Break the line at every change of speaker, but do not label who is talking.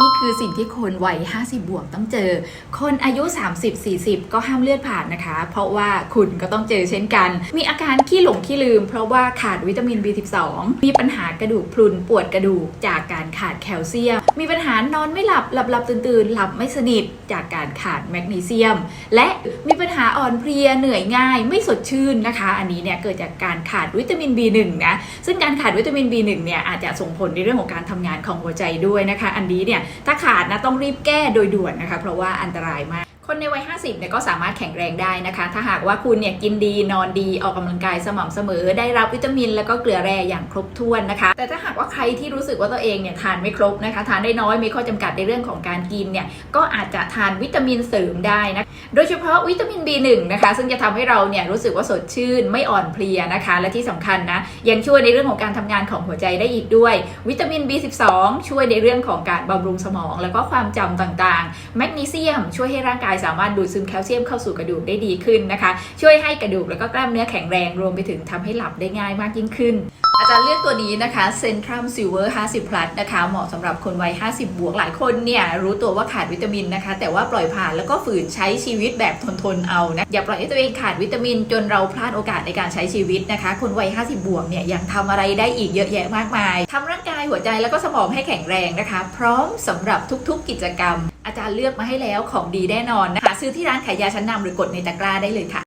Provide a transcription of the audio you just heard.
นี่คือสิ่งที่คนวัย 50 บวกต้องเจอ คนอายุ 30 40 ก็ห้ามเลือดผ่านนะคะ เพราะว่าคุณก็ต้องเจอเช่นกัน มีอาการขี้หลงขี้ลืม เพราะว่าขาดวิตามิน B12 มีปัญหากระดูกพรุนปวดกระดูกจากการขาดแคลเซียม มีปัญหานอนไม่หลับหลับหลับตื่นตื่นหลับไม่สนิทจากการขาดแมกนีเซียม และมีปัญหาอ่อนเพลียเหนื่อยง่าย ไม่สดชื่นนะคะ อันนี้เนี่ยเกิดจากการขาดวิตามิน B1 นะซึ่งการขาดวิตามิน B1 เนี่ยอาจจะส่งผลในเรื่องของการทำงานของหัวใจด้วยนะคะ อันนี้เนี่ยถ้าขาดนะต้องรีบแก้โดยด่วนนะคะ เพราะว่าอันตรายมากคนในวัย 50เนี่ยก็สามารถแข็งแรงได้นะคะ ถ้าหากว่าคุณเนี่ยกินดีนอนดีออกกำลังกายสม่ำเสมอ ได้รับวิตามินแล้วก็เกลือแร่อย่างครบถ้วนนะคะ แต่ถ้าหากว่าใครที่รู้สึกว่าตัวเองเนี่ยทานไม่ครบนะคะ ทานได้น้อยมีข้อจำกัดในเรื่องของการกินเนี่ยก็อาจจะทานวิตามินเสริมได้นะ โดยเฉพาะวิตามิน B1 นะคะ ซึ่งจะทำให้เราเนี่ยรู้สึกว่าสดชื่นไม่อ่อนเพลียนะคะ และที่สำคัญนะยังช่วยในเรื่องของการทำงานของหัวใจได้อีกด้วย วิตามิน B12 ช่วยในเรื่องของการบำรุงสมอง แล้วก็ความจำต่างๆ แมกนีเซียมช่วยให้ร่างกายสามารถดูดซึมแคลเซียมเข้าสู่กระดูกได้ดีขึ้นนะคะ ช่วยให้กระดูกแล้วก็กล้ามเนื้อแข็งแรงรวมไปถึงทำให้หลับได้ง่ายมากยิ่งขึ้น อาจารย์เลือกตัวนี้นะคะ Centrum Silver 50 plus นะคะ เหมาะสำหรับคนวัย 50 บวกหลายคนเนี่ย รู้ตัวว่าขาดวิตามินนะคะ แต่ว่าปล่อยผ่านแล้วก็ฝืนใช้ชีวิตแบบทนๆเอานะ อย่าปล่อยให้ตัวเองขาดวิตามิน จนเราพลาดโอกาสในการใช้ชีวิตนะคะ คนวัย 50 บวกเนี่ยยังทำอะไรได้อีกเยอะแยะมากมายทำร่างกายหัวใจแล้วก็สมองให้แข็งแรงนะคะ พร้อมสำหรับทุกๆ กิจกรรม อาจารย์เลือกมาให้แล้วของดีแน่นอนนะคะซื้อที่ร้านขายยาชั้นนำหรือกดในตะกร้าได้เลยค่ะ